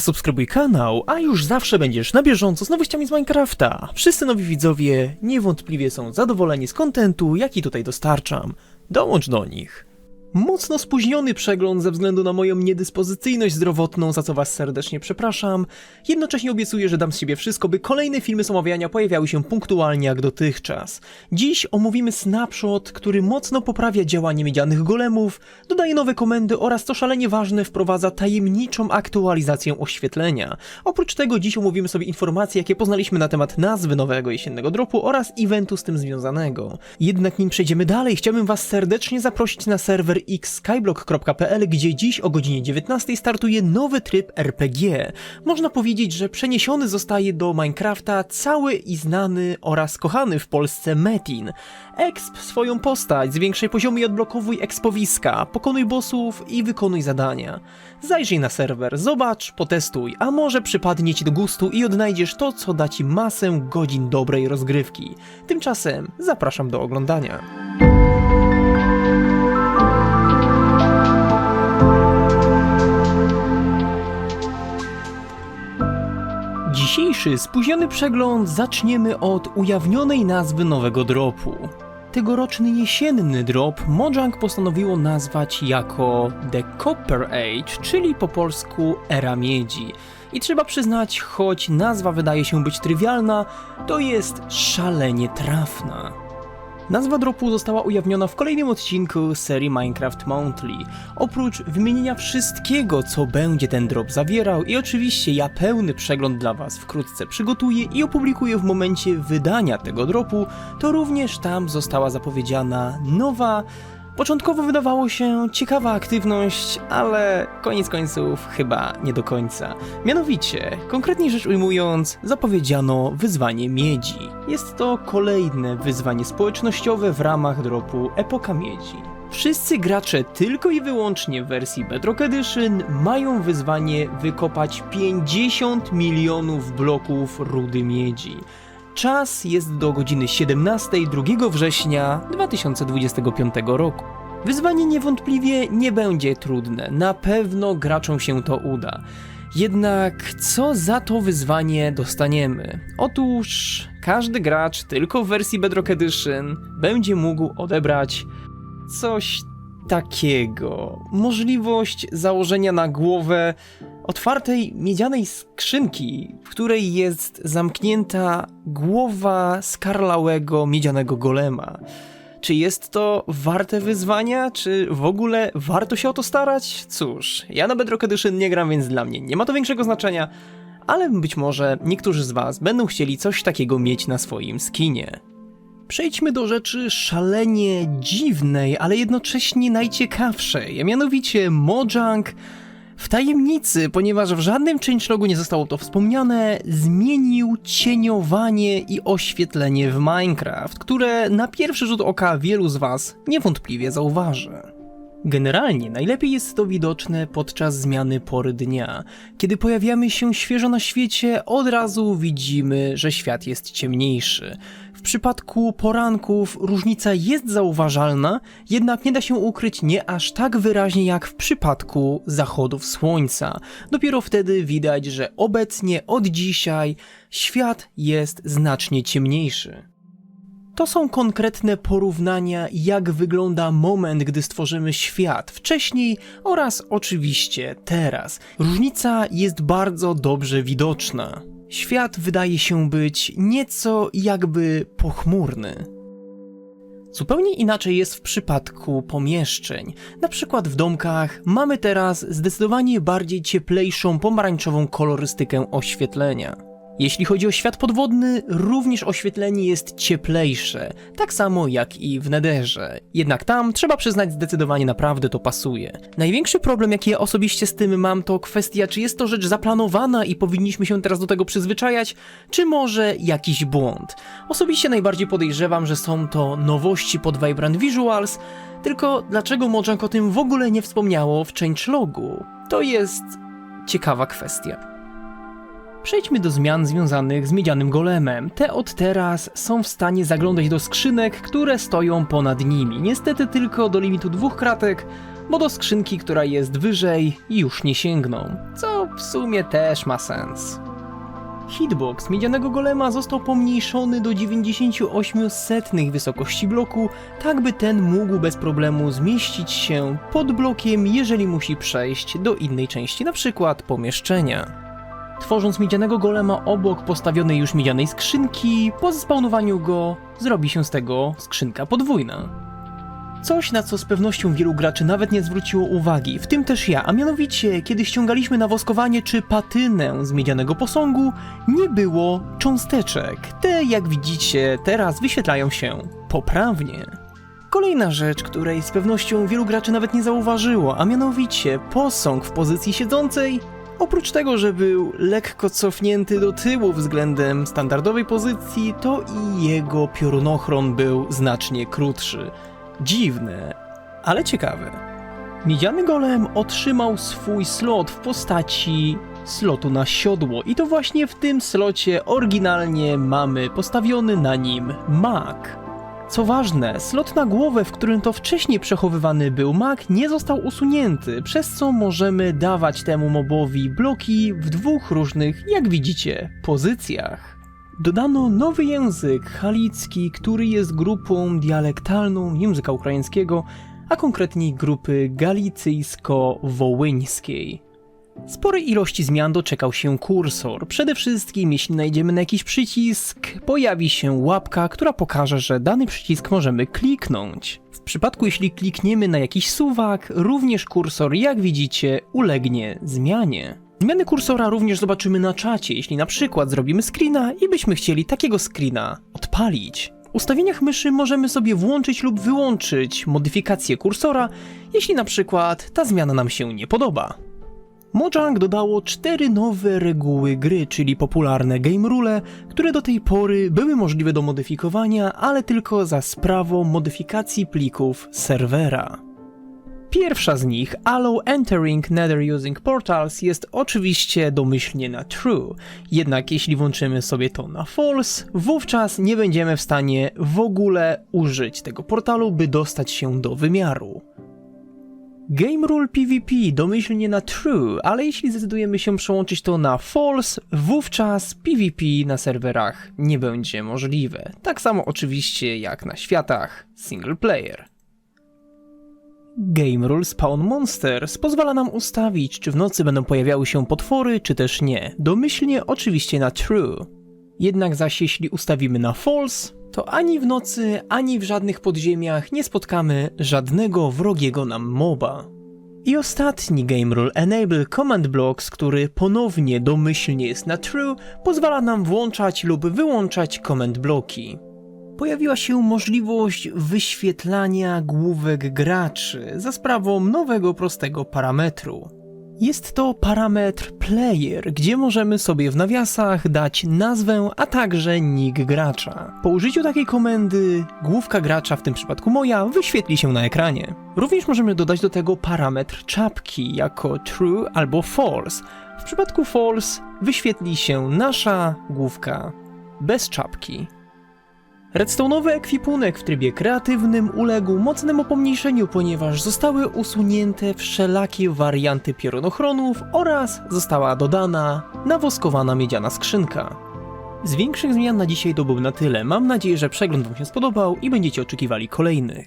zasubskrybuj kanał, a już zawsze będziesz na bieżąco z nowościami z Minecrafta. Wszyscy nowi widzowie niewątpliwie są zadowoleni z kontentu, jaki tutaj dostarczam. Dołącz do nich. Mocno spóźniony przegląd ze względu na moją niedyspozycyjność zdrowotną, za co was serdecznie przepraszam. Jednocześnie obiecuję, że dam z siebie wszystko, by kolejne filmy z omawiania pojawiały się punktualnie jak dotychczas. Dziś omówimy snapshot, który mocno poprawia działanie miedzianych golemów, dodaje nowe komendy oraz co szalenie ważne wprowadza tajemniczą aktualizację oświetlenia. Oprócz tego dziś omówimy sobie informacje, jakie poznaliśmy na temat nazwy nowego jesiennego dropu oraz eventu z tym związanego. Jednak nim przejdziemy dalej, chciałbym was serdecznie zaprosić na serwer xskyblock.pl, gdzie dziś o godzinie 19 startuje nowy tryb RPG. Można powiedzieć, że przeniesiony zostaje do Minecrafta cały i znany oraz kochany w Polsce Metin. Exp swoją postać, zwiększaj poziomy i odblokowuj ekspowiska, pokonuj bossów i wykonuj zadania. Zajrzyj na serwer, zobacz, potestuj, a może przypadnie ci do gustu i odnajdziesz to, co da ci masę godzin dobrej rozgrywki. Tymczasem zapraszam do oglądania. Dzisiejszy spóźniony przegląd zaczniemy od ujawnionej nazwy nowego dropu. Tegoroczny jesienny drop Mojang postanowiło nazwać jako The Copper Age, czyli po polsku Era Miedzi. I trzeba przyznać, choć nazwa wydaje się być trywialna, to jest szalenie trafna. Nazwa dropu została ujawniona w kolejnym odcinku serii Minecraft Monthly. Oprócz wymienienia wszystkiego, co będzie ten drop zawierał i oczywiście ja pełny przegląd dla Was wkrótce przygotuję i opublikuję w momencie wydania tego dropu, to również tam została zapowiedziana nowa, Początkowo wydawało się ciekawa aktywność, ale koniec końców chyba nie do końca. Mianowicie, konkretnie rzecz ujmując, zapowiedziano wyzwanie miedzi. Jest to kolejne wyzwanie społecznościowe w ramach dropu Epoka Miedzi. Wszyscy gracze tylko i wyłącznie w wersji Bedrock Edition mają wyzwanie wykopać 50 milionów bloków rudy miedzi. Czas jest do godziny 17 2 września 2025 roku. Wyzwanie niewątpliwie nie będzie trudne, na pewno graczom się to uda. Jednak co za to wyzwanie dostaniemy? Otóż każdy gracz tylko w wersji Bedrock Edition będzie mógł odebrać coś takiego. Możliwość założenia na głowę otwartej miedzianej skrzynki, w której jest zamknięta głowa skarlałego miedzianego golema. Czy jest to warte wyzwania? Czy w ogóle warto się o to starać? Cóż, ja na Bedrock Edition nie gram, więc dla mnie nie ma to większego znaczenia, ale być może niektórzy z Was będą chcieli coś takiego mieć na swoim skinie. Przejdźmy do rzeczy szalenie dziwnej, ale jednocześnie najciekawszej, a mianowicie Mojang w tajemnicy, ponieważ w żadnym changelogu nie zostało to wspomniane, zmienił cieniowanie i oświetlenie w Minecraft, które na pierwszy rzut oka wielu z Was niewątpliwie zauważy. Generalnie najlepiej jest to widoczne podczas zmiany pory dnia. Kiedy pojawiamy się świeżo na świecie, od razu widzimy, że świat jest ciemniejszy. W przypadku poranków różnica jest zauważalna, jednak nie da się ukryć nie aż tak wyraźnie jak w przypadku zachodów słońca. Dopiero wtedy widać, że obecnie od dzisiaj świat jest znacznie ciemniejszy. To są konkretne porównania, jak wygląda moment, gdy stworzymy świat wcześniej oraz oczywiście teraz. Różnica jest bardzo dobrze widoczna. Świat wydaje się być nieco jakby pochmurny. Zupełnie inaczej jest w przypadku pomieszczeń. Na przykład w domkach mamy teraz zdecydowanie bardziej cieplejszą pomarańczową kolorystykę oświetlenia. Jeśli chodzi o świat podwodny, również oświetlenie jest cieplejsze, tak samo jak i w Nederze. Jednak tam, trzeba przyznać, zdecydowanie naprawdę to pasuje. Największy problem, jaki ja osobiście z tym mam, to kwestia, czy jest to rzecz zaplanowana i powinniśmy się teraz do tego przyzwyczajać, czy może jakiś błąd. Osobiście najbardziej podejrzewam, że są to nowości pod Vibrant Visuals, tylko dlaczego Mojang o tym w ogóle nie wspomniało w changelogu? To jest ciekawa kwestia. Przejdźmy do zmian związanych z miedzianym golemem. Te od teraz są w stanie zaglądać do skrzynek, które stoją ponad nimi. Niestety tylko do limitu dwóch kratek, bo do skrzynki, która jest wyżej, już nie sięgną, co w sumie też ma sens. Hitbox miedzianego golema został pomniejszony do 98 setnych wysokości bloku, tak by ten mógł bez problemu zmieścić się pod blokiem, jeżeli musi przejść do innej części, np. pomieszczenia. Tworząc miedzianego golema obok postawionej już miedzianej skrzynki, po zespawnowaniu go zrobi się z tego skrzynka podwójna. Coś, na co z pewnością wielu graczy nawet nie zwróciło uwagi, w tym też ja, a mianowicie, kiedy ściągaliśmy na woskowanie czy patynę z miedzianego posągu, nie było cząsteczek. Te, jak widzicie, teraz wyświetlają się poprawnie. Kolejna rzecz, której z pewnością wielu graczy nawet nie zauważyło, a mianowicie posąg w pozycji siedzącej, oprócz tego, że był lekko cofnięty do tyłu względem standardowej pozycji, to i jego piorunochron był znacznie krótszy. Dziwne, ale ciekawe. Miedziany golem otrzymał swój slot w postaci slotu na siodło i to właśnie w tym slocie oryginalnie mamy postawiony na nim mak. Co ważne, slot na głowę, w którym to wcześniej przechowywany był mak, nie został usunięty, przez co możemy dawać temu mobowi bloki w dwóch różnych, jak widzicie, pozycjach. Dodano nowy język halicki, który jest grupą dialektalną języka ukraińskiego, a konkretniej grupy galicyjsko-wołyńskiej. Sporej ilości zmian doczekał się kursor. Przede wszystkim, jeśli najdziemy na jakiś przycisk, pojawi się łapka, która pokaże, że dany przycisk możemy kliknąć. W przypadku, jeśli klikniemy na jakiś suwak, również kursor, jak widzicie, ulegnie zmianie. Zmiany kursora również zobaczymy na czacie, jeśli na przykład zrobimy screena i byśmy chcieli takiego screena odpalić. W ustawieniach myszy możemy sobie włączyć lub wyłączyć modyfikację kursora, jeśli na przykład ta zmiana nam się nie podoba. Mojang dodało cztery nowe reguły gry, czyli popularne game rule, które do tej pory były możliwe do modyfikowania, ale tylko za sprawą modyfikacji plików serwera. Pierwsza z nich, Allow Entering Nether Using Portals, jest oczywiście domyślnie na True, jednak jeśli włączymy sobie to na False, wówczas nie będziemy w stanie w ogóle użyć tego portalu, by dostać się do wymiaru. Game Rule PvP domyślnie na True, ale jeśli zdecydujemy się przełączyć to na False, wówczas PvP na serwerach nie będzie możliwe. Tak samo oczywiście jak na światach single player. Game Rule Spawn Monsters pozwala nam ustawić, czy w nocy będą pojawiały się potwory, czy też nie. Domyślnie oczywiście na True. Jednak zaś jeśli ustawimy na False, to ani w nocy, ani w żadnych podziemiach nie spotkamy żadnego wrogiego nam moba. I ostatni game rule Enable Command Blocks, który ponownie domyślnie jest na True, pozwala nam włączać lub wyłączać command bloki. Pojawiła się możliwość wyświetlania główek graczy za sprawą nowego prostego parametru. Jest to parametr player, gdzie możemy sobie w nawiasach dać nazwę, a także nick gracza. Po użyciu takiej komendy główka gracza, w tym przypadku moja, wyświetli się na ekranie. Również możemy dodać do tego parametr czapki jako true albo false. W przypadku false wyświetli się nasza główka bez czapki. Redstone'owy ekwipunek w trybie kreatywnym uległ mocnemu pomniejszeniu, ponieważ zostały usunięte wszelakie warianty piorunochronów oraz została dodana nawoskowana miedziana skrzynka. Z większych zmian na dzisiaj to był na tyle. Mam nadzieję, że przegląd Wam się spodobał i będziecie oczekiwali kolejnych.